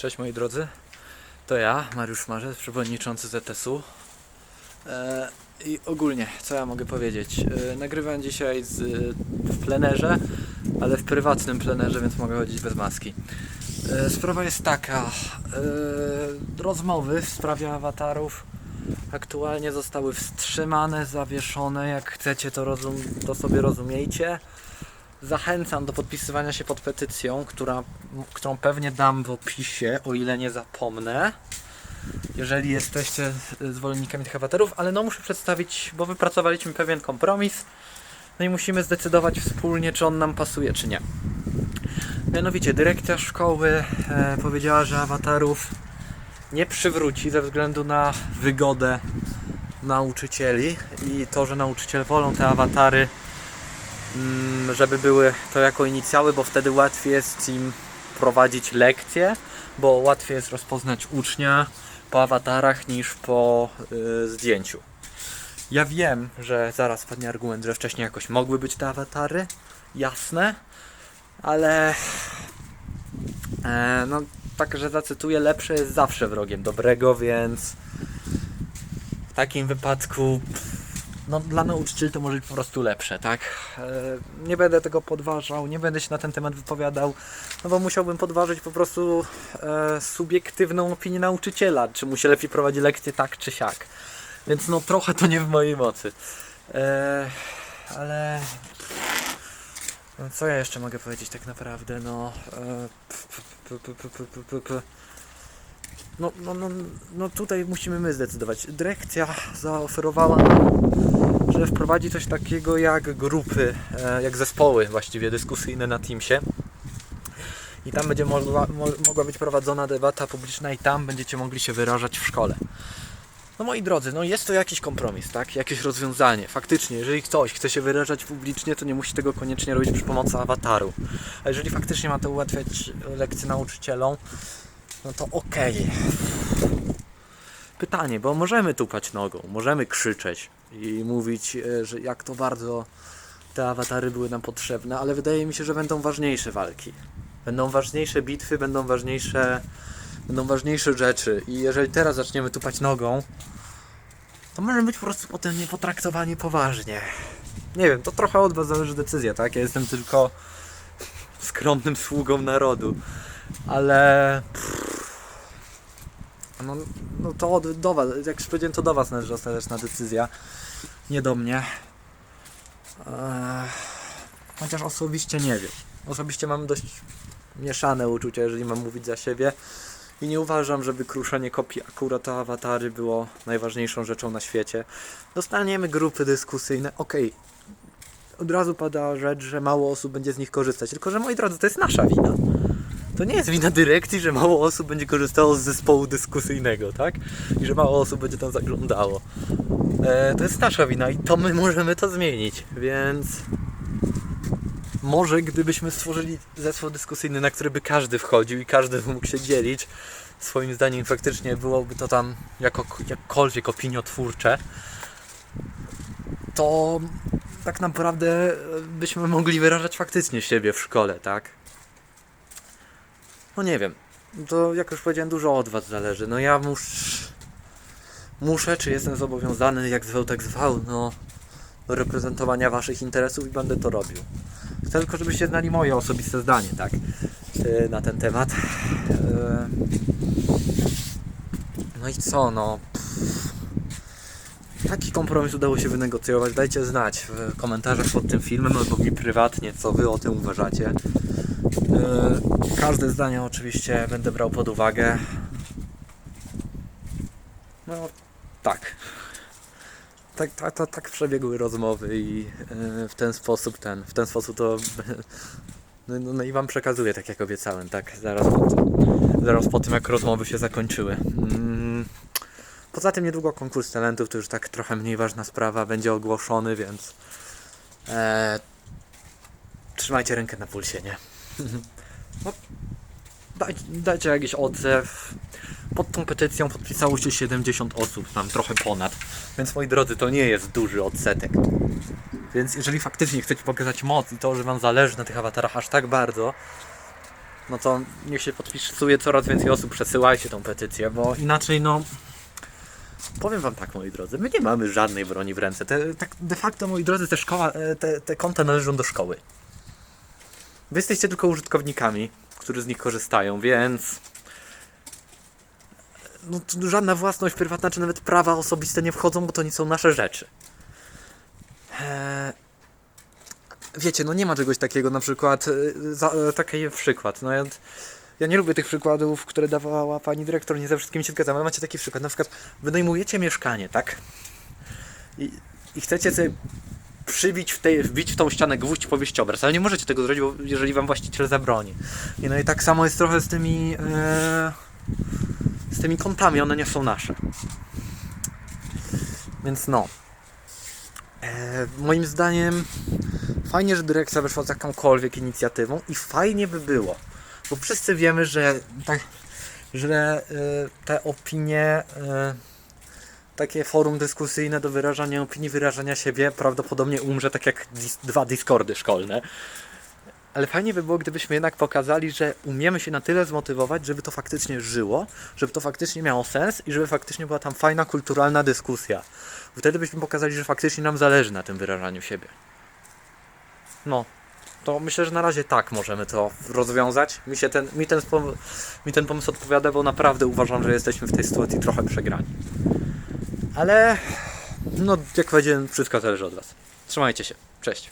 Cześć moi drodzy, to ja, Mariusz Marzec, przewodniczący ZSU. E, I ogólnie, co ja mogę powiedzieć? E, nagrywam dzisiaj z, w plenerze, ale w prywatnym plenerze, więc mogę chodzić bez maski. E, sprawa jest taka, e, rozmowy w sprawie awatarów aktualnie zostały wstrzymane, zawieszone, jak chcecie to, rozum, to sobie rozumiejcie. Zachęcam do podpisywania się pod petycją, która, którą pewnie dam w opisie, o ile nie zapomnę. Jeżeli jesteście zwolennikami tych awatarów, ale no muszę przedstawić, bo wypracowaliśmy pewien kompromis. No i musimy zdecydować wspólnie, czy on nam pasuje, czy nie. Mianowicie, dyrekcja szkoły e, powiedziała, że awatarów nie przywróci ze względu na wygodę nauczycieli i to, że nauczyciele wolą te awatary żeby były to jako inicjały, bo wtedy łatwiej jest im prowadzić lekcje, bo łatwiej jest rozpoznać ucznia po awatarach niż po y, zdjęciu. Ja wiem, że zaraz padnie argument, że wcześniej jakoś mogły być te awatary, jasne, ale e, no tak, że zacytuję, lepsze jest zawsze wrogiem dobrego, więc w takim wypadku no, dla nauczycieli to może być po prostu lepsze, tak? E, nie będę tego podważał, nie będę się na ten temat wypowiadał, no bo musiałbym podważyć po prostu e, subiektywną opinię nauczyciela, czy mu się lepiej prowadzi lekcje tak czy siak. Więc no trochę to nie w mojej mocy. E, ale no, co ja jeszcze mogę powiedzieć tak naprawdę? No, no, no, no, no tutaj musimy my zdecydować. Dyrekcja zaoferowała wprowadzi coś takiego jak grupy, e, jak zespoły właściwie dyskusyjne na Teamsie. I tam będzie mogła, mo, mogła być prowadzona debata publiczna i tam będziecie mogli się wyrażać w szkole. No moi drodzy, no jest to jakiś kompromis, tak? Jakieś rozwiązanie. Faktycznie, jeżeli ktoś chce się wyrażać publicznie, to nie musi tego koniecznie robić przy pomocy awataru. A jeżeli faktycznie ma to ułatwiać lekcje nauczycielom, no to okej. Pytanie, bo możemy tupać nogą, możemy krzyczeć i mówić, e, że jak to bardzo te awatary były nam potrzebne, ale wydaje mi się, że będą ważniejsze walki. Będą ważniejsze bitwy, będą ważniejsze, będą ważniejsze rzeczy. I jeżeli teraz zaczniemy tupać nogą, to może być po prostu potem nie potraktowani poważnie. Nie wiem, to trochę od Was zależy decyzja, tak? Ja jestem tylko skromnym sługą narodu, ale no, no to od, do was, jak już powiedziałem, to do was należy ostateczna decyzja, nie do mnie. Eee, chociaż osobiście nie wiem. Osobiście mam dość mieszane uczucia, jeżeli mam mówić za siebie. I nie uważam, żeby kruszenie kopii akurat awatary było najważniejszą rzeczą na świecie. Dostaniemy grupy dyskusyjne, okej. Od razu pada rzecz, że mało osób będzie z nich korzystać. Tylko, że moi drodzy, to jest nasza wina. To nie jest wina dyrekcji, że mało osób będzie korzystało z zespołu dyskusyjnego, tak? I że mało osób będzie tam zaglądało. E, to jest nasza wina i to my możemy to zmienić, więc może gdybyśmy stworzyli zespół dyskusyjny, na który by każdy wchodził i każdy mógł się dzielić, swoim zdaniem faktycznie byłoby to tam jako, jakkolwiek opiniotwórcze, to tak naprawdę byśmy mogli wyrażać faktycznie siebie w szkole, tak? No nie wiem. To jak już powiedziałem, dużo od was zależy. No ja mus... muszę, czy jestem zobowiązany, jak zwał, tak zwał, no do reprezentowania waszych interesów i będę to robił. Chcę tylko, żebyście znali moje osobiste zdanie, tak, yy, na ten temat. Yy. No i co, no. Taki kompromis udało się wynegocjować. Dajcie znać w komentarzach pod tym filmem albo mi prywatnie, co wy o tym uważacie. Yy, Każde zdanie oczywiście będę brał pod uwagę. No tak. Tak, tak, tak, tak przebiegły rozmowy i yy, w ten sposób ten, w ten sposób to no, no, no i wam przekazuję tak jak obiecałem, tak, zaraz po zaraz po tym jak rozmowy się zakończyły. Mm. Poza tym niedługo konkurs talentów to już tak trochę mniej ważna sprawa, będzie ogłoszony, więc e, trzymajcie rękę na pulsie, nie? No, daj, dajcie jakiś odzew. Pod tą petycją podpisało się 70 osób, tam trochę ponad. Więc moi drodzy, to nie jest duży odsetek. Więc jeżeli faktycznie chcecie pokazać moc i to, że wam zależy na tych awatarach aż tak bardzo, no to niech się podpisuje coraz więcej osób, przesyłajcie tą petycję, bo inaczej no... Powiem wam tak, moi drodzy, my nie mamy żadnej broni w ręce. Te, tak de facto, moi drodzy, te, szkoła, e, te, te konta należą do szkoły. Wy jesteście tylko użytkownikami, którzy z nich korzystają, więc no, żadna własność prywatna, czy nawet prawa osobiste nie wchodzą, bo to nie są nasze rzeczy. Eee, wiecie, no nie ma czegoś takiego, na przykład, e, za, e, taki przykład, no ja, ja nie lubię tych przykładów, które dawała pani dyrektor, nie ze wszystkimi się zgadzam, ale macie taki przykład, na przykład wynajmujecie mieszkanie, tak? I, i chcecie sobie przybić w, tej, wbić w tą ścianę gwóźdź powieściobraz, ale nie możecie tego zrobić, bo jeżeli wam właściciel zabroni. I no i tak samo jest trochę z tymi e, z tymi kontami, one nie są nasze. Więc no. E, moim zdaniem fajnie, że dyrekcja wyszła z jakąkolwiek inicjatywą i fajnie by było, bo wszyscy wiemy, że tak, że e, te opinie e, takie forum dyskusyjne do wyrażania opinii, wyrażania siebie prawdopodobnie umrze tak jak dis dwa Discordy szkolne. Ale fajnie by było, gdybyśmy jednak pokazali, że umiemy się na tyle zmotywować, żeby to faktycznie żyło, żeby to faktycznie miało sens i żeby faktycznie była tam fajna, kulturalna dyskusja. Wtedy byśmy pokazali, że faktycznie nam zależy na tym wyrażaniu siebie. No, to myślę, że na razie tak możemy to rozwiązać. Mi, się ten, mi, ten, mi ten pomysł odpowiada, bo naprawdę uważam, że jesteśmy w tej sytuacji trochę przegrani. Ale, no, jak powiedziałem, wszystko zależy od Was. Trzymajcie się. Cześć.